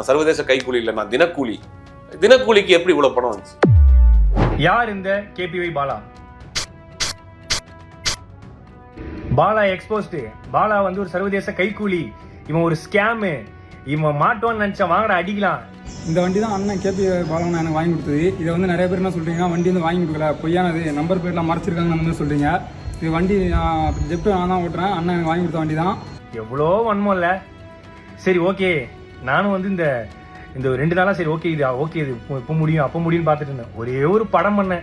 நான் சர்வதேச கைக்கூலி இல்லை நான் தினக்கூலி. தினக்கூலிக்கு எப்படி இவ்வளவு பணம் வந்துச்சு? யார் இந்த கேபிஒய் பாலா? பாலா எக்ஸ்போஸ்டு பாலா வந்து ஒரு சர்வதேச கைக்கூலி. இவன் ஒரு ஸ்கேமு இவன் மாட்டோன்னு நினைச்சா வாங்கடா அடிக்கலாம். இந்த வண்டி தான் அண்ணன் கேபி பாலகண்ணா எனக்கு வாங்கி கொடுத்தது. இதை வந்து நிறைய பேர் என்ன சொல்றீங்க வண்டி வந்து வாங்கி கொடுக்கல. பொய்யானது. நம்பர் பிளேட்லாம் மறைச்சிருக்காங்கன்னு வந்து சொல்றீங்க. இது வண்டி நான் ஜெப்ட் நான் தான் ஓட்டுறேன். அண்ணன் எனக்கு வாங்கி கொடுத்த வண்டி தான் எவ்வளோ வன்மம் இல்ல. சரி ஓகே நானும் வந்து இந்த இந்த ரெண்டு நாளாக சரி ஓகே இது ஓகே இது இப்போ- முடியும் அப்போ முடியும்னு பார்த்துட்டு இருந்தேன். ஒரே ஒரு படம் பண்ணேன்.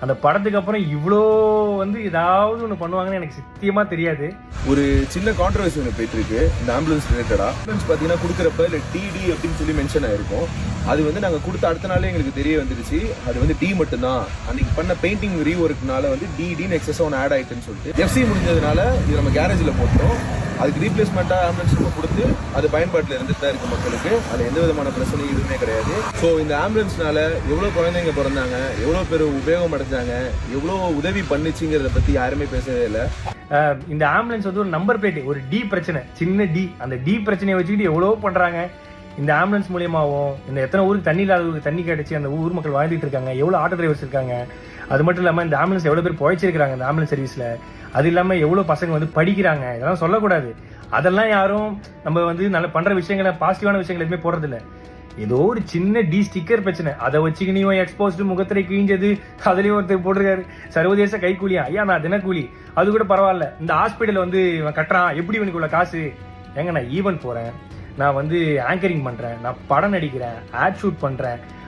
அந்த படத்துக்கு அப்புறம் இவ்வளோ வந்து ஏதாவது ஒன்று பண்ணுவாங்கன்னு எனக்கு சத்தியமாக தெரியாது. ஒரு சின்ன கான்ட்ரவர்சி ஒன்று போயிட்டு இருக்கு இந்த ஆம்புலன்ஸ் ரிலேட்டடாக ஆம்புலன்ஸ் பார்த்தீங்கன்னா கொடுக்குறப்ப இல்லை டிடி அப்படின்னு சொல்லி மென்ஷன் ஆயிருக்கும். அது வந்து நாங்கள் கொடுத்த அடுத்த நாளே எங்களுக்கு தெரிய வந்துருச்சு. அது வந்து டி மட்டும்தான். அன்னைக்கு பண்ண பெயிண்டிங் ரீ ஒர்க்னால வந்து டிடின்னு எக்ஸஸ் ஒன்று ஆட் ஆயிட்டுன்னு சொல்லிட்டு. எஃப்சி முடிஞ்சதுனால இது நம்ம கேரேஜில் போட்டோம் அதுக்கு ரீப்ளேஸ்மெண்ட்டாக ஆம்புலன்ஸ் நம்ம கொடுத்து அது பயன்பாட்டில் இருந்துட்டு தான் இருக்கு மக்களுக்கு. அதில் எந்த விதமான பிரச்சனையும் எதுவுமே கிடையாது. ஸோ இந்த ஆம்புலன்ஸ்னால எவ்வளோ குழந்தைங்க பிறந்தாங்க எவ்வளோ பேர் உபயோகம் அடைஞ்சாங்க எவ்வளோ உதவி பண்ணுச்சுங்கிறத பற்றி யாருமே பேசவே இல்லை. இந்த ஆம்புலன்ஸ் வந்து ஒரு நம்பர் பிளேட் ஒரு டி பிரச்சனை சின்ன டி அந்த டி பிரச்சனையை வச்சுக்கிட்டு எவ்வளோ பண்ணுறாங்க இந்த ஆம்புலன்ஸ் மூலியமாகவும் இந்த எத்தனை ஊருக்கு தண்ணி இல்லாதவங்களுக்கு தண்ணி கிடச்சி அந்த ஊர் மக்கள் வாழ்ந்துட்டு இருக்காங்க எவ்வளோ ஆட்டோ டிரைவர்ஸ் இருக்காங்க அது மட்டும் இல்லாமல் இந்த ஆம்புலன்ஸ் எவ்வளோ பேர் புழைச்சிருக்காங்க இந்த ஆம்புலன்ஸ் சர்வீஸில் அது இல்லாமல் எவ்வளோ பசங்க வந்து படிக்கிறாங்க? இதெல்லாம் சொல்லக்கூடாது. அதெல்லாம் யாரும் நம்ம வந்து நல்ல பண்ணுற விஷயங்களை பாசிட்டிவான விஷயங்கள் எதுவுமே போடுறதில்ல. ஏதோ ஒரு சின்ன டி ஸ்டிக்கர் பிரச்சனை. அதை வச்சுக்கினியும் எக்ஸ்போஸ்டு முகத்திரை கிழிஞ்சது அதுலேயும் ஒருத்தர் போட்டிருக்காரு. சர்வதேச கைக்கூலியா ஐயா நான் தினக்கூலி. அது கூட பரவாயில்ல. இந்த ஹாஸ்பிட்டல் வந்து இவன் கட்டுறான். எப்படி இவனுக்கு உள்ள காசு? ஏங்க நான் ஈவென்ட் போகிறேன் நான் வந்து ஆங்கரிங் பண்ணுறேன் நான் படம் நடிக்கிறேன். ஆட் ஷூட் பண்ணுறேன்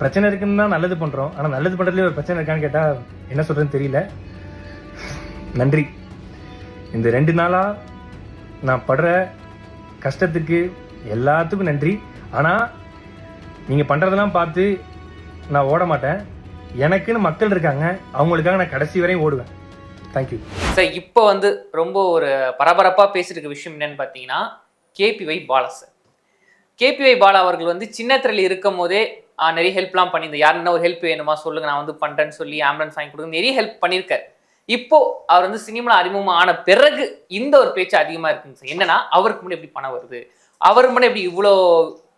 பிரச்சனை இருக்குன்னு தான் நல்லது பண்றோம். ஆனா நல்லது பண்றதுல ஒரு பிரச்சனை இருக்கான்னு கேட்டா என்ன சொல்றதுன்னு தெரியல. நன்றி. இந்த ரெண்டு நாளா நான் படுற கஷ்டத்துக்கு எல்லாத்துக்கும் நன்றி. ஆனா நீங்க பண்றதெல்லாம் பார்த்து நான் ஓட மாட்டேன். எனக்குன்னு மக்கள் இருக்காங்க. அவங்களுக்காக நான் கடைசி வரையும் ஓடுவேன். தேங்க்யூ சார் இப்போ வந்து ரொம்ப ஒரு பரபரப்பாக பேசிட்டு இருக்க விஷயம் என்னன்னு பார்த்தீங்கன்னா KPY Bala sir. KPY Bala அவர்கள் வந்து சின்னத்திரையில் இருக்கும் போதே நிறைய ஹெல்ப்லாம் பண்ணியிருந்தார் யாருன்னா ஒரு ஹெல்ப் வேணுமா சொல்லுங்க நான் வந்து பண்றேன்னு சொல்லி ஆம்புலன்ஸ் வாங்கி கொடுங்க நிறைய ஹெல்ப் பண்ணியிருக்காரு. இப்போ அவர் வந்து சினிமாவில் அறிமுகம் ஆன பிறகு இந்த ஒரு பேச்சு அதிகமாக இருக்குங்க சார். என்னன்னா அவருக்கு முன்னாடி எப்படி பணம் வருது? அவர் முன்னாடி எப்படி இவ்வளோ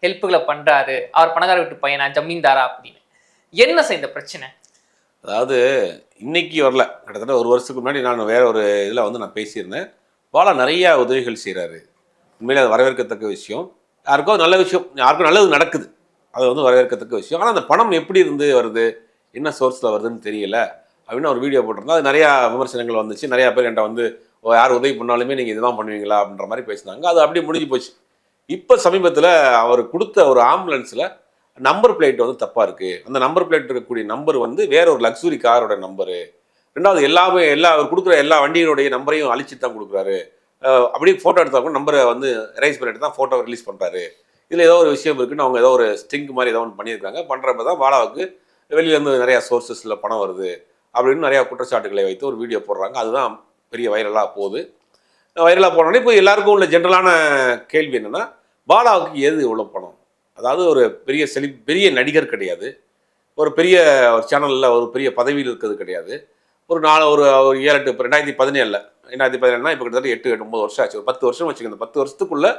ஹெல்ப்புகளை பண்றாரு? அவர் பணக்கார வீட்டு பையனா ஜமீன்தாரா அப்படின்னு. என்ன சார் இந்த பிரச்சனை? அதாவது இன்னைக்கு வரல. கிட்டத்தட்ட ஒரு வருஷத்துக்கு முன்னாடி நான் வேற ஒரு இதில் வந்து நான் பேசியிருந்தேன். பாலா நிறைய உதவிகள் செய்கிறாரு உண்மையிலே அது வரவேற்கத்தக்க விஷயம். யாருக்கோ நல்ல விஷயம் யாருக்கும் நல்லது நடக்குது. அது வந்து வரவேற்கத்தக்க விஷயம். ஆனால் அந்த பணம் எப்படி இருந்து வருது? என்ன சோர்ஸில் வருதுன்னு தெரியல. அப்படின்னு ஒரு வீடியோ போட்டிருந்தா அது நிறையா விமர்சனங்கள் வந்துச்சு. நிறையா பேர் என்கிட்ட வந்து யார் உதவி பண்ணாலுமே நீங்கள் இதுதான் பண்ணுவீங்களா? அப்படின்ற மாதிரி பேசினாங்க. அது அப்படியே முடிஞ்சு போச்சு. இப்போ சமீபத்தில் அவர் கொடுத்த ஒரு ஆம்புலன்ஸில் நம்பர் பிளேட் வந்து தப்பாக இருக்குது அந்த நம்பர் பிளேட் இருக்கக்கூடிய நம்பர் வந்து வேற ஒரு லக்ஸுரி காரோட நம்பரு ரெண்டாவது எல்லாமே எல்லா அவர் கொடுக்குற எல்லா வண்டியினுடைய நம்பரையும் அழிச்சு தான் கொடுக்குறாரு. அப்படியே ஃபோட்டோ எடுத்தால் கூட நம்பரை வந்து எரேஸ் பண்ணிட்டு தான் ஃபோட்டோ ரிலீஸ் பண்ணுறாரு இதில் ஏதோ ஒரு விஷயம் இருக்குன்னு அவங்க ஏதோ ஒரு ஸ்டிங் மாதிரி ஏதோ ஒன்று பண்ணியிருக்காங்க. பண்ணுறப்ப தான் பாலாவுக்கு வெளியிலேருந்து நிறையா சோர்சஸில் பணம் வருது அப்படின்னு நிறையா குற்றச்சாட்டுகளை வைத்து ஒரு வீடியோ போடுறாங்க. அதுதான் பெரிய வைரலாக போகுது. வைரலாக போனோடனே இப்போ எல்லாருக்கும் உள்ள ஜென்ரலான கேள்வி என்னென்னா பாலாவுக்கு எது இவ்வளோ பணம்? அதாவது ஒரு பெரிய செலி பெரிய நடிகர் கிடையாது. ஒரு பெரிய ஒரு சேனலில் ஒரு பெரிய பதவியில் இருக்கிறது கிடையாது. ஒரு நாலு ஒரு ஒரு ஏழு எட்டு இப்போ ரெண்டாயிரத்தி பதினேழில் ரெண்டாயிரத்தி பதினேழுனா இப்போ கிட்டத்தட்ட எட்டு எட்டு ஒம்பது வருஷம் ஆச்சு. ஒரு பத்து வருஷம் வச்சுக்கோங்க. பத்து வருஷத்துக்குள்ளே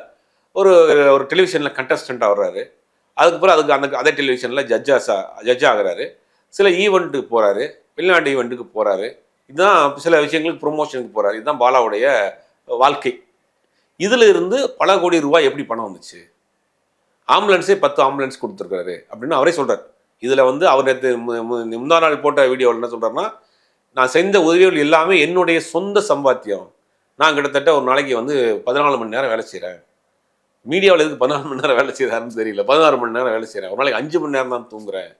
ஒரு ஒரு டெலிவிஷனில் கண்டஸ்டண்ட்டாக வர்றாரு. அதுக்கப்புறம் அதுக்கு அந்த அதே டெலிவிஷனில் ஜட்ஜாஸா ஜட்ஜ் ஆகுறாரு. சில ஈவெண்ட்டுக்கு போகிறாரு வெளிநாட்டு ஈவெண்ட்டுக்கு போகிறாரு இதுதான் சில விஷயங்களுக்கு ப்ரொமோஷனுக்கு போகிறாரு இதுதான் பாலாவுடைய வாழ்க்கை. இதில் இருந்து பல கோடி ரூபாய் எப்படி பணம் வந்துச்சு? ஆம்புலன்ஸே பத்து ஆம்புலன்ஸ் கொடுத்துருக்காரு அப்படின்னு அவரே சொல்கிறார் இதில் வந்து அவர் நேற்று முந்தா நாள் போட்ட வீடியோவில் என்ன சொல்கிறாருன்னா நான் செய்த உதவிகள் எல்லாமே என்னுடைய சொந்த சம்பாத்தியம். நான் கிட்டத்தட்ட ஒரு நாளைக்கு வந்து பதினாலு மணி நேரம் வேலை செய்கிறேன் மீடியாவில் எதுக்கு பதினாறு மணி நேரம் வேலை செய்கிறாருன்னு தெரியல. பதினாறு மணி நேரம் வேலை செய்கிறேன் ஒரு நாளைக்கு அஞ்சு மணி நேரம் தான் தூங்குறேன்.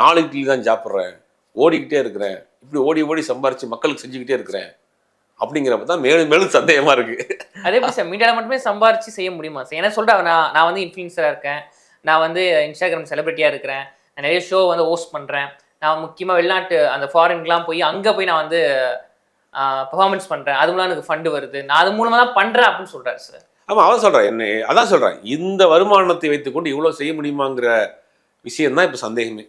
நாலு இட்லி தான் சாப்பிட்றேன். ஓடிக்கிட்டே இருக்கிறேன். இப்படி ஓடி ஓடி சம்பாரித்து மக்களுக்கு செஞ்சுக்கிட்டே இருக்கிறேன். அப்படிங்கிறப்ப தான் மேலும் மேலும் சந்தேகமாக இருக்குது அதே மாதிரி சார் மீடியாவில் மட்டுமே சம்பாரிச்சு செய்ய முடியுமா சார்? ஏன்னா சொல்கிறேன் நான் நான் வந்து இன்ஃப்ளூயன்சராக இருக்கேன். நான் வந்து இன்ஸ்டாகிராம் செலிபிரிட்டியாக இருக்கிறேன். நான் நிறைய ஷோ வந்து ஹோஸ்ட் பண்ணுறேன் நான் முக்கியமாக வெளிநாட்டு அந்த ஃபாரின்லாம் போய் அங்கே போய் நான் வந்து பர்ஃபார்மன்ஸ் பண்ணுறேன் அது மூலம் எனக்கு ஃபண்டு வருது. நான் அது மூலமாக தான் பண்ணுறேன் அப்படின்னு சொல்கிறாரு சார். ஆமாம் அதான் சொல்கிறேன் என்ன அதான் சொல்கிறேன் இந்த வருமானத்தை வைத்துக்கொண்டு இவ்வளோ செய்ய முடியுமாங்கிற விஷயந்தான் இப்போ சந்தேகமே.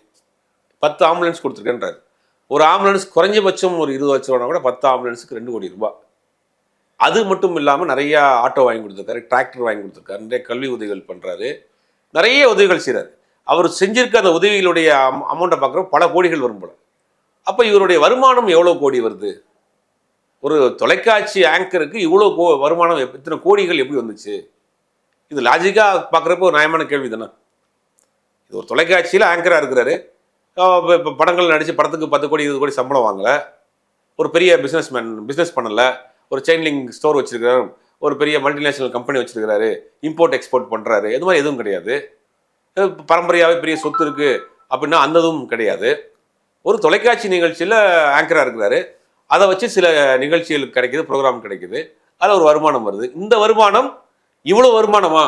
பத்து ஆம்புலன்ஸ் கொடுத்துருக்கேன்றாரு. ஒரு ஆம்புலன்ஸ் குறைஞ்சபட்சம் ஒரு இருபது லட்ச ரூபா கூட பத்து ஆம்புலன்ஸுக்கு ரெண்டு கோடி ரூபாய். அது மட்டும் இல்லாமல் நிறையா ஆட்டோ வாங்கி கொடுத்துருக்காரு டிராக்டர் வாங்கி கொடுத்துருக்காரு நிறைய கல்வி உதவிகள் பண்ணுறாரு நிறைய உதவிகள் செய்கிறார் அவர் செஞ்சிருக்க அந்த உதவிகளுடைய அமௌண்ட்டை பார்க்குறோம் பல கோடிகள் வரும் போல. அப்போ இவருடைய வருமானம் எவ்வளோ கோடி வருது? ஒரு தொலைக்காட்சி ஆங்கருக்கு இவ்வளோ கோ வருமானம் இத்தனை கோடிகள் எப்படி வந்துச்சு? இது லாஜிக்காக பார்க்குறப்போ ஒரு நியாயமான கேள்வி தானே? இது ஒரு தொலைக்காட்சியில் ஆங்கராக இருக்கிறாரு. இப்போ படங்கள் நடித்து படத்துக்கு பத்து கோடி இருபது கோடி சம்பளம் வாங்கலை. ஒரு பெரிய பிஸ்னஸ் மேன் பிஸ்னஸ் பண்ணலை. ஒரு செயின்லிங் ஸ்டோர் வச்சிருக்காரு ஒரு பெரிய மல்டிநேஷனல் கம்பெனி வச்சுருக்கிறாரு. இம்போர்ட் எக்ஸ்போர்ட் பண்ணுறாரு இது மாதிரி எதுவும் கிடையாது. பரம்பரையாகவே பெரிய சொத்து இருக்குது அப்படின்னா அந்த இதுவும் கிடையாது. ஒரு தொலைக்காட்சி நிகழ்ச்சியில் ஆங்கராக இருக்கிறாரு. அதை வச்சு சில நிகழ்ச்சிகள் கிடைக்குது ப்ரோக்ராம் கிடைக்குது. அதில் ஒரு வருமானம் வருது. இந்த வருமானம் இவ்வளோ வருமானமா?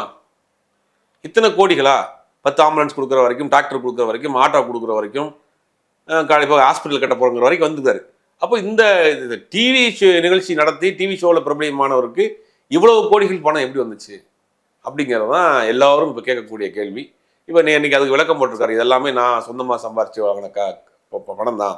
இத்தனை கோடிகளா? பத்து ஆம்புலன்ஸ் கொடுக்குற வரைக்கும் டாக்டர் கொடுக்குற வரைக்கும் ஆட்டோ கொடுக்குற வரைக்கும் இப்போ ஹாஸ்பிட்டல் கட்ட போகிற வரைக்கும் வந்துருக்காரு அப்போ இந்த டிவி நிகழ்ச்சி நடத்தி டிவி ஷோவில் பிரபலியமானவருக்கு இவ்வளவு கோடிகள் பணம் எப்படி வந்துச்சு? அப்படிங்கிறது தான் எல்லாரும் இப்போ கேட்கக்கூடிய கேள்வி. இப்போ நீ இன்றைக்கி அதுக்கு விளக்கம் போட்டிருக்காரு. இதெல்லாமே நான் சொந்தமாக சம்பாரிச்சு வாங்கின கா பணம் தான்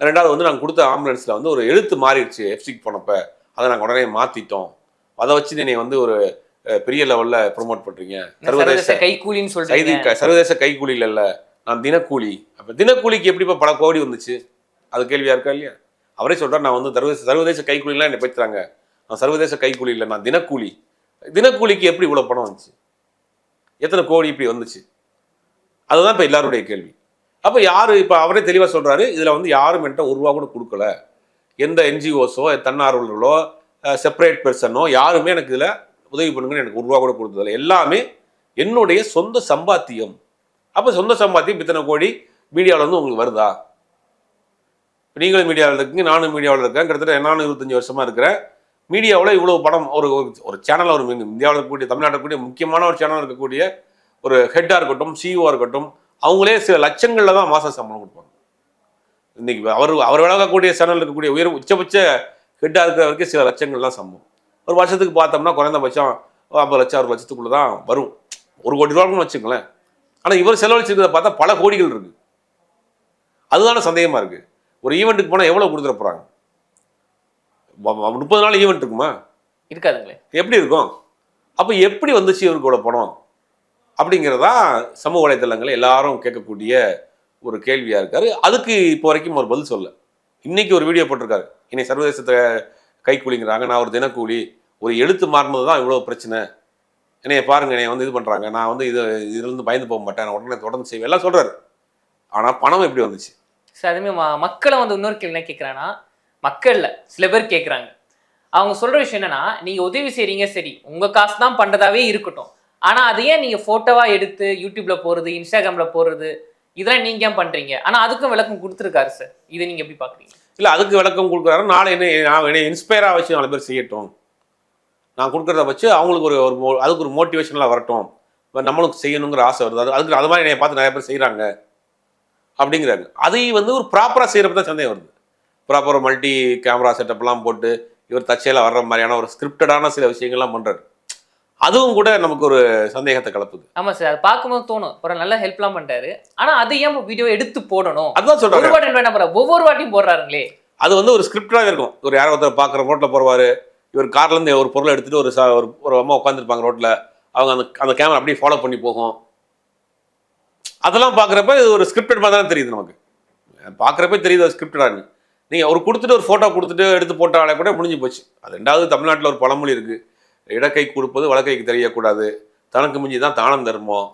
ரெண்டாவது வந்து நாங்கள் கொடுத்த ஆம்புலன்ஸில் வந்து ஒரு எழுத்து மாறிடுச்சு எஃப்சிக்கு போனப்ப. அதை நாங்கள் உடனே மாற்றிட்டோம் அதை வச்சு நீ வந்து ஒரு பெரிய லெவலில் ப்ரொமோட் பண்ணுறீங்க சர்வதேச கைக்கூலின்னு க- சர்வதேச கைக்கூலியில் இல்லை. நான் தினக்கூலி. அப்போ தினக்கூலிக்கு எப்படிப்பா பல கோடி வந்துச்சு? அது கேள்வியா இருக்கா இல்லையா? அவரே சொல்றார் நான் வந்து சர்வதேச சர்வதேச கைக்கூலிலாம் என்னை பேசுறாங்க நான் சர்வதேச கைக்கூலி இல்லை நான் தினக்கூலி. தினக்கூலிக்கு எப்படி இவ்வளோ பணம் வந்துச்சு? எத்தனை கோடி இப்படி வந்துச்சு? அதுதான் இப்போ எல்லாருடைய கேள்வி. அப்போ யார் இப்போ அவரே தெளிவாக சொல்கிறாரு இதில் வந்து யாரும் என்கிட்ட ஒரு ரூபா கூட கொடுக்கல. எந்த என்ஜிஓஸோ தன்னார்வலர்களோ செப்பரேட் பெர்சனோ யாருமே எனக்கு இதில் உதவி பண்ணுங்கன்னு எனக்கு ஒரு ரூபா கூட கொடுத்ததில்ல எல்லாமே என்னுடைய சொந்த சம்பாத்தியம். அப்போ சொந்த சம்பாத்தியம் இத்தனை கோடி மீடியாவில் வந்து உங்களுக்கு வருதா? நீங்களும் மீடியாவில் இருக்கீங்க நானும் மீடியாவில் இருக்கேன். கிட்டத்தட்ட நானும் இருபத்தஞ்சி வருஷமாக இருக்கிறேன். மீடியாவில் இவ்வளோ படம் ஒரு ஒரு- சேனலாக சேனல் ஒரு இந்தியாவில் இருக்கக்கூடிய தமிழ்நாட்டில் இருக்கக்கூடிய முக்கியமான ஒரு சேனல் இருக்கக்கூடிய ஒரு ஹெட்டாக இருக்கட்டும் சிஇஓ இருக்கட்டும் அவங்களே சில லட்சங்களில் தான் மாதம் சம்பளம் கொடுப்பாங்க. இன்னைக்கு அவர் அவர் விளக்கக்கூடிய சேனல் இருக்கக்கூடிய உயர் உச்சபட்ச ஹெட்டாக இருக்கிற வரைக்கும் சில லட்சங்கள் தான் சம்பளம். ஒரு வருஷத்துக்கு பார்த்தோம்னா குறைந்தபட்சம் ஐம்பது லட்சம் அறுபது லட்சத்துக்குள்ள தான் வரும். ஒரு கோடி ரூபாய்னு வச்சுங்களேன் ஆனால் இவர் செலவழிச்சிருக்கிறத பார்த்தா பல கோடிகள் இருக்கு. அதுதான சந்தேகமா இருக்கு. ஒரு ஈவெண்ட்டுக்கு போனால் எவ்வளோ கொடுத்துட போகிறாங்க முப்பது நாள் ஈவெண்ட் இருக்குமா? இருக்காதுங்களே. எப்படி இருக்கும்? அப்போ எப்படி வந்துச்சு இவருக்கு இவ்வளோ அப்படிங்கிறதான் சமூக வலைதளங்களை எல்லாரும் கேட்கக்கூடிய ஒரு கேள்வியாக இருக்காரு. அதுக்கு இப்போ வரைக்கும் ஒரு பதில் சொல்ல இன்னைக்கு ஒரு வீடியோ போட்டிருக்காரு. இன்னைக்கு சர்வதேசத்தை கைக்கூலிங்கிறாங்க நான் ஒரு தினக்கூலி ஒரு எழுத்து மாறினது தான் இவ்வளோ பிரச்சனை. என்னைய பாருங்க என்னை வந்து இது பண்ணுறாங்க நான் வந்து இது இதுலேருந்து பயந்து போக மாட்டேன். நான் உடனே தொடர்ந்து செய்வேன். எல்லாம் சொல்கிறாரு ஆனால் பணம் எப்படி வந்துச்சு? சார் அதுமே ம- மக்களை வந்து இன்னொரு கேள்வி என்ன கேட்குறாங்கன்னா மக்களில் சில பேர் கேட்குறாங்க அவங்க சொல்கிற விஷயம் என்னன்னா நீங்கள் உதவி செய்கிறீங்க சரி. உங்கள் காசு தான் பண்ணுறதாவே இருக்கட்டும். ஆனால் அது ஏன் நீங்கள் ஃபோட்டோவாக எடுத்து யூடியூப்பில் போடுறது இன்ஸ்டாகிராமில் போடுறது? இதெல்லாம் நீங்கள் ஏன் பண்ணுறீங்க ஆனால் அதுக்கும் விளக்கம் கொடுத்துருக்காரு சார் இதை நீங்கள் எப்படி பார்க்குறீங்க? இல்லை அதுக்கு விளக்கம் கொடுக்குறாரு. நாளை என்ன நான் என்னை இன்ஸ்பயராக வச்சு நாலு பேர் செய்யட்டும். நான் கொடுக்குறத வச்சு அவங்களுக்கு ஒரு ஒரு அதுக்கு ஒரு மோட்டிவேஷனலாக வரட்டும். இப்போ நம்மளுக்கு செய்யணுங்கிற ஆசை வருது. அது அதுக்கு அது மாதிரி என்னை பார்த்து நிறைய பேர் செய்கிறாங்க அப்படிங்கிறாங்க அதை வந்து ஒரு ப்ராப்பராக செய்கிறப்ப தான் சந்தேகம் வருது. ப்ராப்பராக மல்டி கேமரா செட்டப்லாம் போட்டு இவர் தச்சையில் வர்ற மாதிரியான ஒரு ஸ்கிரிப்டடான சில விஷயங்கள்லாம் பண்ணுறாரு அதுவும் கூட நமக்கு ஒரு சந்தேகத்தை கலப்புது. ஆமா சார் அது பார்க்கும்போது தோணும். ஒரு நல்ல ஹெல்ப்லாம் பண்ணிட்டாரு ஆனா அது ஏன் வீடியோ எடுத்து போடணும்? அதுதான் ஒரு சொல்றாங்க வாட்டி என்ன ஒவ்வொரு வாட்டியும் போடுறாருங்களே. அது வந்து ஒரு ஸ்கிரிப்டாகவே இருக்கும். ஒரு யாரோ ஒருத்தர் பார்க்குற ரோட்டில் போடுவார் இவர் கார்ல இருந்து ஒரு பொருளை எடுத்துட்டு ஒரு ச- ஒரு ஒரு அம்மா உட்காந்துருப்பாங்க ரோட்டில் அவங்க அந்த அந்த கேமரா அப்படியே ஃபாலோ பண்ணி போகும். அதெல்லாம் பார்க்குறப்ப இது ஒரு ஸ்கிரிப்டட் மாதிரி தான் தெரியுது நமக்கு. பார்க்குறப்ப தெரியுது அது ஸ்கிரிப்டடான்னு நீங்கள் ஒரு கொடுத்துட்டு ஒரு ஃபோட்டோ கொடுத்துட்டு எடுத்து போட்டாலே கூட முடிஞ்சு போச்சு. அது ரெண்டாவது தமிழ்நாட்டில் ஒரு பழமொழி இருக்குது இடக்கை கொடுப்பது வலக்கைக்கு தெரியக்கூடாது. தனக்கு மிஞ்சி தான் தானம் தர்மம்.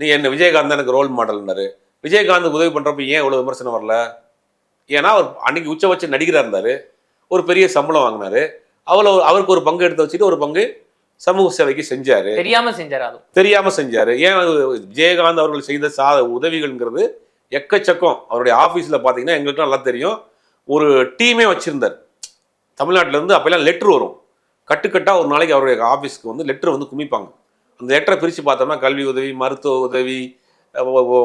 நீ என்ன விஜயகாந்த் எனக்கு ரோல் மாடல்னாரு விஜயகாந்த் உதவி பண்ணுறப்ப ஏன் இவ்வளோ விமர்சனம் வரல? ஏன்னா அவர் அன்னைக்கு உச்சபட்ச நடிகராக இருந்தார். ஒரு பெரிய சம்பளம் வாங்கினாரு. அவ்வளோ அவருக்கு ஒரு பங்கு எடுத்து வச்சுட்டு ஒரு பங்கு சமூக சேவைக்கு செஞ்சாரு. தெரியாம செஞ்சாரு அதுவும் தெரியாம செஞ்சாரு. ஏன் அது விஜயகாந்த் அவர்கள் செய்த சா உதவிகள்ங்கிறது எக்கச்சக்கம். அவருடைய ஆஃபீஸில் பார்த்தீங்கன்னா எங்களுக்கு நல்லா தெரியும். ஒரு டீமே வச்சிருந்தார். தமிழ்நாட்டுல இருந்து அப்பெல்லாம் லெட்ரு வரும். கட்டுக்கட்டாக ஒரு நாளைக்கு அவருடைய ஆஃபீஸ்க்கு வந்து லெட்டர் வந்து குமிப்பாங்க. அந்த லெட்டரை பிரித்து பார்த்தோம்னா கல்வி உதவி மருத்துவ உதவி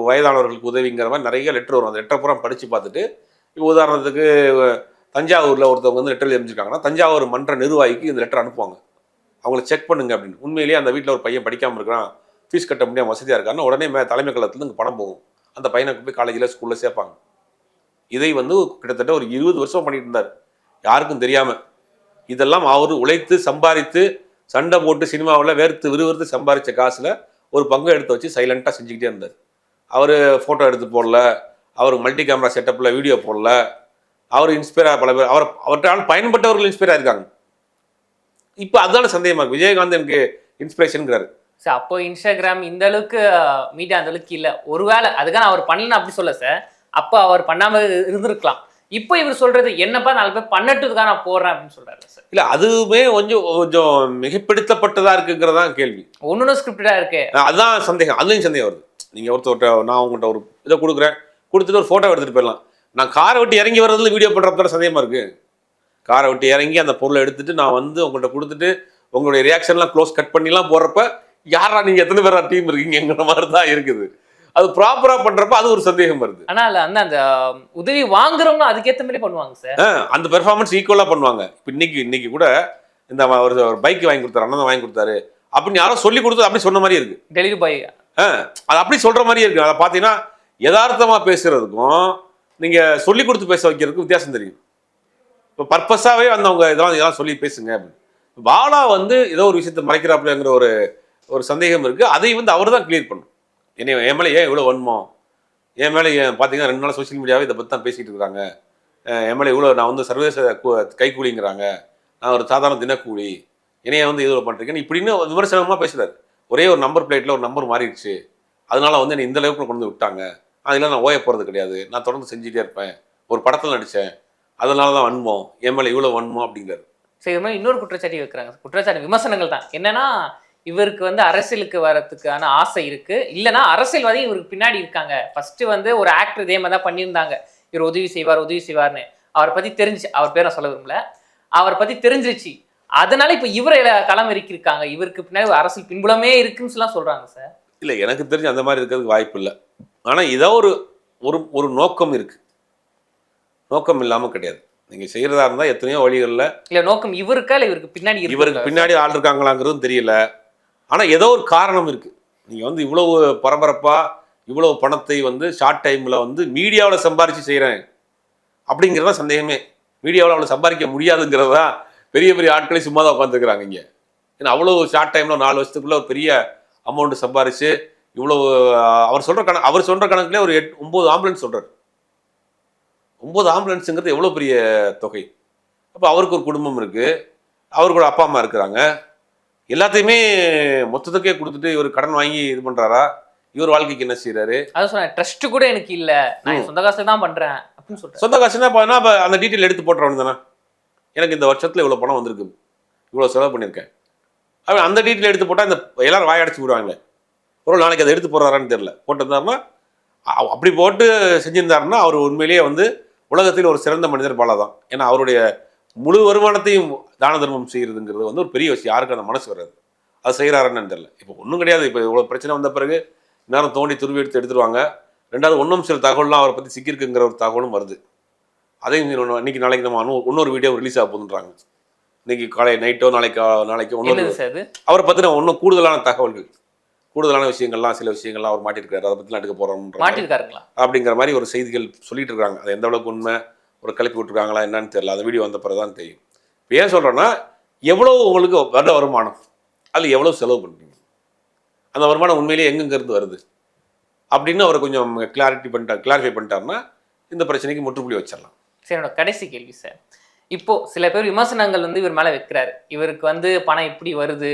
வயதானவர்களுக்கு உதவிங்கிற மாதிரி நிறைய லெட்டர் வரும். அந்த லெட்டர் பூரா படித்து பார்த்துட்டு இப்போ உதாரணத்துக்கு தஞ்சாவூரில் ஒருத்தவங்க வந்து லெட்டர் எழுதிருக்காங்கன்னா தஞ்சாவூர் மன்ற நிர்வாகிக்கு இந்த லெட்டர் அனுப்புவாங்க. அவங்கள செக் பண்ணுங்க அப்படின்னு. உண்மையிலேயே அந்த வீட்டில் ஒரு பையன் படிக்காமல் இருக்கிறான். ஃபீஸ் கட்ட முடியாமல் வசதியாக இருக்காருன்னா உடனே தலைமை கழகத்துலேருந்து இங்கே பணம் போகும். அந்த பையனை போய் காலேஜில் ஸ்கூலில் சேர்ப்பாங்க. இதை வந்து கிட்டத்தட்ட ஒரு இருபது வருஷம் பண்ணிட்டு இருந்தார். யாருக்கும் தெரியாமல் இதெல்லாம் அவர் உழைத்து சம்பாதித்து சண்டை போட்டு சினிமாவில் வேர்த்து விறுவிறுத்து சம்பாதிச்ச காசில் ஒரு பங்கு எடுத்து வச்சு சைலண்ட்டாக செஞ்சுக்கிட்டே இருந்தார். அவர் ஃபோட்டோ எடுத்து போடல அவர் மல்டி கேமரா செட்டப்பில் வீடியோ போடல அவர் இன்ஸ்பயர் பல பேர் அவர் அவற்றால் பயன்பட்டவர்கள் இன்ஸ்பயர் இருக்காங்க. இப்போ அதுதான சந்தேகமாக இருக்குது விஜயகாந்த் எனக்கு இன்ஸ்பிரேஷனுங்கிறாரு சார் அப்போ இன்ஸ்டாகிராம் இந்த அளவுக்கு மீடியா அந்த அளவுக்கு இல்லை. ஒருவேளை அதுக்கான அவர் பண்ணலன்னு அப்படி சொல்ல சார் அப்போ அவர் பண்ணாமல் இருந்திருக்கலாம். இப்போ இவர் சொல்றது என்னப்பா நாலு பேர் பண்ணட்டுக்காக நான் போடுறேன் அப்படின்னு சொல்றாரு சார். இல்லை அதுவுமே கொஞ்சம் கொஞ்சம் மிகப்படுத்தப்பட்டதா இருக்குங்கிறதான் கேள்வி. ஒன்னொன்னு ஸ்கிரிப்டடா இருக்கு. அதுதான் சந்தேகம். அதுலேயும் சந்தேகம் வருது. நீங்கள் ஒருத்தர்கிட்ட நான் உங்கள்கிட்ட ஒரு இதை கொடுக்குறேன். கொடுத்துட்டு ஒரு ஃபோட்டோ எடுத்துகிட்டு போயிடலாம். நான் காரை விட்டு இறங்கி வர்றதுல வீடியோ பண்ணுறப்ப சந்தேகமாக இருக்குது காரை விட்டு இறங்கி அந்த பொருளை எடுத்துட்டு நான் வந்து உங்கள்கிட்ட கொடுத்துட்டு உங்களுடைய ரியாக்ஷன்லாம் க்ளோஸ் கட் பண்ணிலாம் போடுறப்ப யாரா நீங்கள் எத்தனை பேரா டீம் இருக்கீங்கிற மாதிரி தான் இருக்குது. அது ப்ராப்பராக பண்ணுறப்ப அது ஒரு சந்தேகம் வருது. ஆனா அதுல வந்து அந்த உதவி வாங்குறவங்களும் அதுக்கேத்த மாதிரி பண்ணுவாங்க சார். அந்த பெர்ஃபார்மன்ஸ் ஈக்குவலாக பண்ணுவாங்க. இப்போ இன்னைக்கு இன்னைக்கு கூட இந்த ஒரு ஒரு பைக் வாங்கி கொடுத்தாரு அண்ணன் வாங்கி கொடுத்தாரு. அப்படின்னு யாரோ சொல்லி கொடுத்து அப்படி சொன்ன மாதிரி இருக்கு. டெலிவரி பாய் அது அப்படி சொல்ற மாதிரியே இருக்கு. அதை பார்த்தீங்கன்னா யதார்த்தமா பேசுறதுக்கும் நீங்க சொல்லி கொடுத்து பேச வைக்கிறதுக்கும் வித்தியாசம் தெரியும். இப்போ பர்பஸாவே வந்து அவங்க இதெல்லாம் இதெல்லாம் சொல்லி பேசுங்க அப்படின்னு. பாலா வந்து ஏதோ ஒரு விஷயத்தை மறைக்கிறாப்புலங்கிற ஒரு ஒரு சந்தேகம் இருக்கு. அதை வந்து அவர் தான் கிளியர் பண்ணும். என்னை என் மேலே ஏன் இவ்வளோ வன்மம்? என் மேலே ஏன் பார்த்தீங்கன்னா ரெண்டு நாள் சோஷியல் மீடியாவே இதை பற்றி தான் பேசிட்டு இருக்கிறாங்க. என் மேலே இவ்வளோ நான் வந்து சர்வதேச கு- கைக்கூலிங்கிறாங்க நான் ஒரு சாதாரண தினக்கூலி. என்னைய வந்து இதில் பண்ணுறீங்கன்னு இப்படின்னு விமர்சனமாக பேசுகிறார் ஒரே ஒரு நம்பர் பிளேட்டில் ஒரு நம்பர் மாறிடுச்சு. அதனால வந்து என்னை இந்த அளவுக்கு கொண்டு வந்து விட்டாங்க. அதெல்லாம் நான் ஓய போகிறது கிடையாது. நான் தொடர்ந்து செஞ்சுட்டே இருப்பேன். ஒரு படத்தில் நடித்தேன் அதனால தான் வன்மம். என் மேலே இவ்வளோ வன்மம் அப்படிங்கிறாரு. சரி இது மாதிரி இன்னொரு குற்றச்சாட்டு வைக்கிறாங்க. குற்றச்சாட்டு விமர்சனங்கள் தான். என்னன்னா இவருக்கு வந்து அரசியலுக்கு வரதுக்கான ஆசை இருக்கு. இல்லைன்னா அரசியல்வாதி இவருக்கு பின்னாடி இருக்காங்க. ஃபர்ஸ்ட் வந்து ஒரு ஆக்டர் இதே மாதிரி தான் பண்ணியிருந்தாங்க. இவர் உதவி செய்வார் உதவி செய்வார்னு. அவரை பத்தி தெரிஞ்சு அவர் பேரை சொல்ல விரும்பல. அவரை பத்தி தெரிஞ்சிருச்சு. அதனால இப்ப இவரை களம் இறக்கியிருக்காங்க இவருக்கு பின்னாடி ஒரு அரசியல் பின்புலமே இருக்குன்னு சொல்லலாம் சொல்றாங்க சார் இல்லை எனக்கு தெரிஞ்சு அந்த மாதிரி இருக்கிறதுக்கு வாய்ப்பு இல்லை. ஆனால் ஏதோ ஒரு ஒரு ஒரு நோக்கம் இருக்கு. நோக்கம் இல்லாமல் கிடையாது. நீங்கள் செய்கிறதா இருந்தால் எத்தனையோ வழிகளில் இல்ல நோக்கம் இவருக்கா இல்ல இவருக்கு பின்னாடி இவருக்கு? பின்னாடி ஆள் இருக்காங்களாங்கிறதும் தெரியல. ஆனால் ஏதோ ஒரு காரணம் இருக்குது நீங்கள் வந்து இவ்வளவு பரபரப்பாக இவ்வளவு பணத்தை வந்து ஷார்ட் டைமில் வந்து மீடியாவில் சம்பாரித்து செய்கிறேன் அப்படிங்கிறதா சந்தேகமே. மீடியாவில் அவ்வளோ சம்பாதிக்க முடியாதுங்கிறது தான் பெரிய பெரிய ஆட்களே சும்மா தான் உட்காந்துருக்குறாங்க இங்கே. ஏன்னா அவ்வளோ ஷார்ட் டைமில் நாலு வருஷத்துக்குள்ளே ஒரு பெரிய அமௌண்ட் சம்பாரித்து இவ்வளோ அவர் சொல்கிற கணக்கு அவர் சொல்கிற கணக்குலேயே ஒரு எட் ஒம்பது ஆம்புலன்ஸ் சொல்கிறார் ஒம்பது ஆம்புலன்ஸுங்கிறது எவ்வளோ பெரிய தொகை? அப்போ அவருக்கு ஒரு குடும்பம் இருக்குது அவருக்கு ஒரு அப்பா அம்மா இருக்கிறாங்க. எல்லாத்தையுமே மொத்தத்துக்கே கொடுத்துட்டு இவர் கடன் வாங்கி இது பண்ணுறாரா இவர் வாழ்க்கைக்கு என்ன செய்கிறாரு அதான் சொன்னேன் ட்ரஸ்ட் கூட எனக்கு இல்ல. நான் சொந்த காசு தான் பண்றேன் அப்படின்னு சொல்றேன் சொந்த காசுனா இப்போ அப்போ அந்த டீட்டெயில் எடுத்து போட்டுறவன் தானே? எனக்கு இந்த வருஷத்தில் இவ்வளோ பணம் வந்திருக்கு. இவ்வளோ செலவு பண்ணியிருக்கேன். அவன் அந்த டீட்டெயில் எடுத்து போட்டால் இந்த எல்லாரும் வாயடைச்சு விடுவாங்களே ஒரு நாளைக்கு அதை எடுத்து போடுறாரான்னு தெரில போட்டிருந்தாருன்னா அப்படி போட்டு செஞ்சிருந்தாருன்னா அவர் உண்மையிலேயே வந்து உலகத்தில் ஒரு சிறந்த மனிதர் பாலா தான் ஏன்னா அவருடைய முழு வருமானத்தையும் தான தர்மம் செய்யறதுங்கிறது வந்து ஒரு பெரிய விஷயம். யாருக்கு அந்த மனசு வராது. அது செய்கிறாருன்னு தெரியல. இப்போ ஒன்றும் கிடையாது. இப்போ இவ்வளோ பிரச்சனை வந்த பிறகு நேரம் தோண்டி துருவி எடுத்து எடுத்துருவாங்க. ரெண்டாவது ஒன்றும் சில தகவல்லாம் அவரை பற்றி சிக்கியிருக்குங்கிற ஒரு தகவலும் வருது. அதையும் இன்னைக்கு நாளைக்கு நம்ம இன்னொரு வீடியோ ரிலீஸ் ஆக போகுதுன்றாங்க. இன்னைக்கு காலை நைட்டோ நாளைக்கு நாளைக்கு ஒன்று அவரை பற்றின இன்னும் கூடுதலான தகவல்கள். கூடுதலான விஷயங்கள்லாம் சில விஷயங்கள்லாம் அவர் மாட்டிருக்காரு அதை பற்றிலாம் எடுக்க போகிறோம் மாட்டிருக்காருங்களா அப்படிங்கிற மாதிரி ஒரு செய்திகள் சொல்லிட்டு இருக்காங்க. அது எந்த அளவுக்கு உண்மை? ஒரு கிளப்பி விட்டுருக்காங்களா என்னன்னு தெரியல. அந்த வீடியோ வந்த பிறகு தான் தெரியும். இப்போ ஏன் சொல்கிறேன்னா எவ்வளோ உங்களுக்கு வர வருமானம்? அதில் எவ்வளோ செலவு பண்ணுறீங்க அந்த வருமானம் உண்மையிலேயே எங்கெங்க இருந்து வருது? அப்படின்னு அவர் கொஞ்சம் கிளாரிட்டி பண்ணிட்டா கிளாரிஃபை பண்ணிட்டாருன்னா இந்த பிரச்சனைக்கு முற்றுப்புள்ளி வச்சிடலாம். சரி என்னோட கடைசி கேள்வி சார். இப்போ சில பேர் விமர்சனங்கள் வந்து இவர் மேலே வைக்கிறாரு. இவருக்கு வந்து பணம் எப்படி வருது?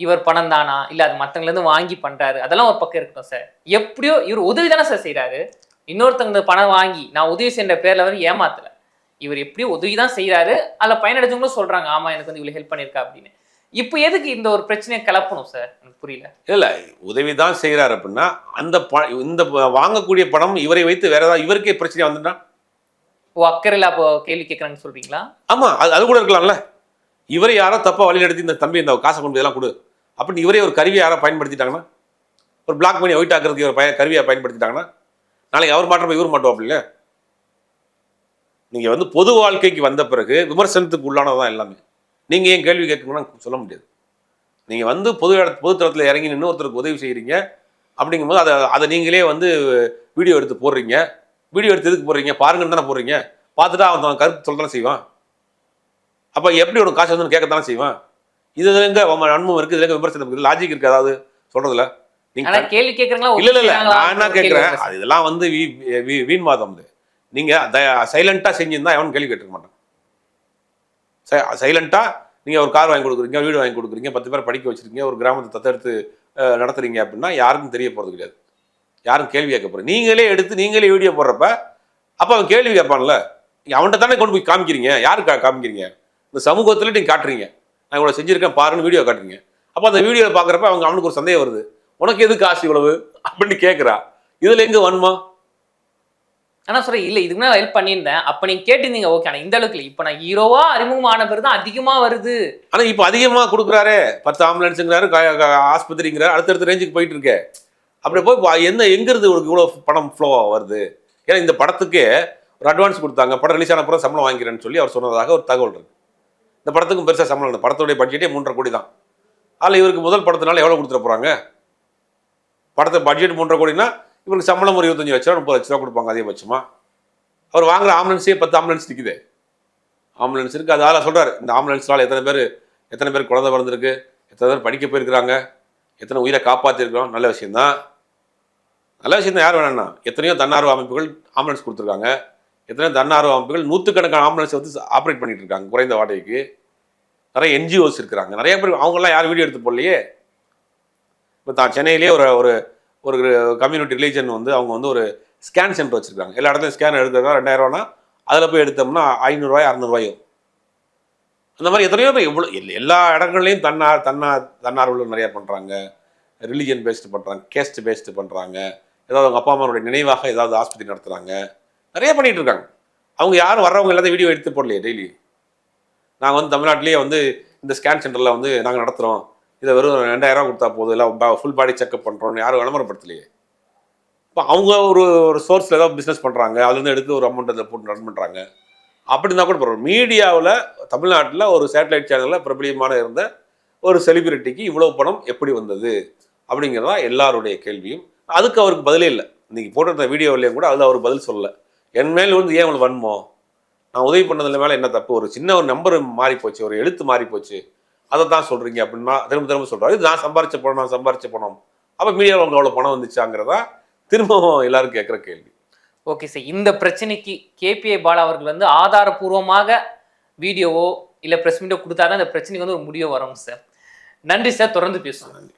இவர் பணம் தானா? இல்லை அது மற்றவங்களேருந்து வாங்கி பண்ணுறாரு அதெல்லாம் ஒரு பக்கம் இருக்கட்டும் சார். எப்படியோ இவர் உதவி தானே சார் செய்கிறாரு இன்னொருத்தங்க பணம் வாங்கி நான் உதவி செய்யற பேர்ல வந்து ஏமாத்தல. இவர் எப்படியோ உதவி தான் செய்றாரு. அதுல பயனடைஞ்சவங்களும் சொல்றாங்க ஆமா எனக்கு வந்து இவ்வளவு ஹெல்ப் பண்ணியிருக்கா அப்படின்னு. இப்போ எதுக்கு இந்த ஒரு பிரச்சனையை கிளப்பணும் சார் எனக்கு புரியல. இல்லை உதவி தான் செய்கிறார் அப்படின்னா அந்த ப இந்த வாங்கக்கூடிய பணம் இவரை வைத்து வேற ஏதாவது இவருக்கே பிரச்சனை வந்துட்டா? ஓ அக்கறையில் அப்போ கேள்வி கேட்குறாங்கன்னு சொல்றீங்களா? ஆமாம் அது அது கூட இருக்கலாம்ல. இவரை யாரோ தப்பாக வழிநடத்தி இந்த தம்பி இந்த காசை கொண்டு இதெல்லாம் கொடு. அப்படின்னு இவரே ஒரு கருவியை யாரோ பயன்படுத்திட்டாங்கன்னா ஒரு பிளாக் பண்ணி ஒயிட் ஆக்குறதுக்கு ஒரு பய கருவியை பயன்படுத்திட்டாங்கன்னா நாளைக்கு அவர் மாற்றம் இவர் மாட்டுவாப்பில்ல நீங்கள் வந்து பொது வாழ்க்கைக்கு வந்த பிறகு விமர்சனத்துக்கு உள்ளானதான் எல்லாமே. நீங்கள் ஏன் கேள்வி கேட்கணும்னா சொல்ல முடியாது. நீங்கள் வந்து பொது இட பொதுத்தளத்தில் இறங்கி நின்று ஒருத்தருக்கு உதவி செய்கிறீங்க அப்படிங்கும்போது அதை அதை நீங்களே வந்து வீடியோ எடுத்து போடுறீங்க வீடியோ எடுத்து எதுக்கு போடுறீங்க பாருங்கன்னு தானே போடுறீங்க. பார்த்துட்டு அவன் கருத்து சொல்ல தானே செய்வான். அப்போ எப்படி உனக்கு காசு வந்து கேட்கத்தானே செய்வான்? இது எங்க அன்பும் இருக்குது இதுல விமர்சனம் இருக்குது லாஜிக் இருக்குது அதாவது சொல்றதுல? நீங்க கேள்வி கேட்குறாங்களா இல்ல இல்ல நான் என்ன கேட்கிறேன் இதெல்லாம் வந்து வீண்வாதம் நீங்க சைலண்டா செஞ்சிருந்தா எவனும் கேள்வி கேட்டுக்க மாட்டான். சைலண்டா நீங்க ஒரு கார் வாங்கி கொடுக்குறீங்க வீடு வாங்கி கொடுக்குறீங்க பத்து பேர் படிக்க வச்சிருக்கீங்க ஒரு கிராமத்தை தத்தெடுத்து நடத்துறீங்க அப்படின்னா யாருக்கும் தெரிய போறது கிடையாது. யாரும் கேள்வி கேட்க போறோம் நீங்களே எடுத்து நீங்களே வீடியோ போடுறப்ப அப்ப அவன் கேள்வி கேட்பான்ல. அவன்கிட்ட தானே கொண்டு போய் காமிக்கிறீங்க? யாருக்கு காமிக்கிறீங்க? இந்த சமூகத்துல நீங்க காட்டுறீங்க. நான் இவ்வளவு செஞ்சிருக்கேன் பாருன்னு வீடியோ காட்டுறீங்க. அப்போ அந்த வீடியோ பார்க்குறப்ப அவங்க அவனுக்கு ஒரு சந்தேகம் வருது. உனக்கு எது காசு இவ்வளவு? அப்படின்னு கேட்குறா இதுல எங்க வன்மா? ஆனா சொல்றேன் இல்ல இதுக்கு நான் ஹெல்ப் பண்ணியிருந்தேன். அப்ப நீங்க கேட்டிருந்தீங்க ஓகே ஆனா இந்த அளவுக்கு இல்லை. இப்போ நான் ஹீரோவா அறிமுகமான பிறகு தான் அதிகமா வருது. ஆனா இப்போ அதிகமா கொடுக்குறாரே. பத்து ஆம்புலன்ஸுங்கிறாரு ஆஸ்பத்திரிங்கிறாரு அடுத்தடுத்த ரேஞ்சுக்கு போயிட்டு இருக்கே. அப்படி போய் என்ன எங்க இருந்து உங்களுக்கு இவ்வளோ பணம் ஃப்ளோ வருது? ஏன்னா இந்த படத்துக்கே ஒரு அட்வான்ஸ் கொடுத்தாங்க. படம் ரிலீஸ் ஆன அப்புறம் சம்பளம் வாங்கிக்கிறேன்னு சொல்லி அவர் சொன்னதாக ஒரு தகவல் இருக்கு. இந்த படத்துக்கும் பெருசா சம்பளம் இல்லை. படத்துடைய பட்ஜெட்டே மூன்றரை கோடி தான். அதில் இவருக்கு முதல் படத்தினால எவ்வளோ கொடுத்துட போறாங்க? படத்தை பட்ஜெட் மூன்றரை கோடினா இவருக்கு சம்பளம் ஒரு இருபத்தஞ்சு லட்ச ரூபா முப்பது லட்ச ரூபா கொடுப்பாங்க அதிகபட்சமா. அவர் வாங்குற ஆம்புலன்ஸே பத்து ஆம்புலன்ஸ் நிற்குது ஆம்புலன்ஸ் இருக்குது அதால சொல்றாரு. இந்த ஆம்புலன்ஸ்னால எத்தனை பேர் எத்தனை பேர் குழந்தை பிறந்திருக்கு எத்தனை பேர் படிக்க போயிருக்கிறாங்க எத்தனை உயிரை காப்பாற்றிருக்கிறோம் நல்ல விஷயம்தான். நல்ல விஷயம் தான் யார் வேணாம்னா எத்தனையோ தன்னார்வ அமைப்புகள் ஆம்புலன்ஸ் கொடுத்துருக்காங்க. எத்தனையோ தன்னார்வ அமைப்புகள் நூற்றுக்கணக்கான ஆம்புலன்ஸ் வந்து ஆப்ரேட் பண்ணிட்டு இருக்காங்க குறைந்த வாடகைக்கு. நிறைய என்ஜிஓஸ் இருக்கிறாங்க. நிறைய பேர் அவங்கெல்லாம் யார் வீடியோ எடுத்து போடலையே. இப்போ தான் சென்னையிலேயே ஒரு ஒரு ஒரு கம்யூனிட்டி ரிலீஜன் வந்து அவங்க வந்து ஒரு ஸ்கேன் சென்டர் வச்சுருக்காங்க. எல்லா இடத்துலையும் ஸ்கேன் எடுக்கிறதா ரெண்டாயிரம் அதில் போய் எடுத்தோம்னா ஐநூறுரூவாய் அறநூறுவாயோ அந்த மாதிரி எத்தனையோ பேர் எவ்வளோ எல்லா- எல்லா இடங்கள்லையும் தன்னார் தன்னார் தன்னார்வலர் நிறையா பண்ணுறாங்க ரிலீஜன் பேஸ்டு பண்ணுறாங்க கேஸ்ட் பேஸ்டு பண்ணுறாங்க ஏதாவது அவங்க அப்பா அம்மாவுடைய நினைவாக ஏதாவது ஆஸ்பத்திரி நடத்துகிறாங்க நிறைய பண்ணிகிட்டு இருக்காங்க. அவங்க யாரும் வர்றவங்க எல்லாத்தையும் வீடியோ எடுத்து போடலையே டெய்லி நாங்கள் வந்து தமிழ்நாட்டிலேயே வந்து இந்த ஸ்கேன் சென்டரில் வந்து நாங்கள் நடத்துகிறோம் இதை வெறும் ரெண்டாயிரம் கொடுத்தா போதும். இல்லை ஃபுல் பாடி செக்அப் பண்ணுறோம்னு யாரும் விளம்பரப்படுத்தலையே. இப்போ அவங்க ஒரு ஒரு சோர்ஸில் ஏதாவது பிஸ்னஸ் பண்ணுறாங்க அதுலேருந்து எடுத்து ஒரு அமௌண்ட் அதில் போட்டு ரன் பண்ணுறாங்க அப்படி இருந்தால் கூட பரவாயில்ல. மீடியாவில் தமிழ்நாட்டில் ஒரு சேட்டலைட் சேனலில் பிரபலியமான இருந்த ஒரு செலிபிரிட்டிக்கு இவ்வளோ பணம் எப்படி வந்தது? அப்படிங்கிறதா எல்லாருடைய கேள்வியும். அதுக்கு அவருக்கு பதிலே இல்லை. இன்னைக்கு போட்டிருந்த வீடியோவிலையும் கூட அதில் அவர் பதில் சொல்லலை. என் மேலே வந்து ஏன் உங்களுக்கு வன்மோ? நான் உதவி பண்ணதில் மேலே என்ன தப்பு? ஒரு சின்ன ஒரு நம்பர் மாறி போச்சு ஒரு எழுத்து மாறி போச்சு அதை தான் சொல்கிறீங்க அப்படின்னா திரும்ப திரும்ப சொல்கிறாரு இது நான் சம்பாரிச்ச பணம் நான் சம்பாரிச்ச பணம். அப்போ மீடியாவில் உங்களுக்கு அவ்வளோ பணம் வந்துச்சாங்கிறதா திரும்பவும் எல்லாரும் கேட்குற கேள்வி. ஓகே சார் இந்த பிரச்சனைக்கு கேபிஐ பாலா அவர்கள் வந்து ஆதாரபூர்வமாக வீடியோவோ இல்லை ப்ரெஸ் மீட்டோ கொடுத்தா தான் இந்த பிரச்சனைக்கு வந்து ஒரு முடிவு வரும் சார் நன்றி சார் தொடர்ந்து பேசுவோம். நன்றி.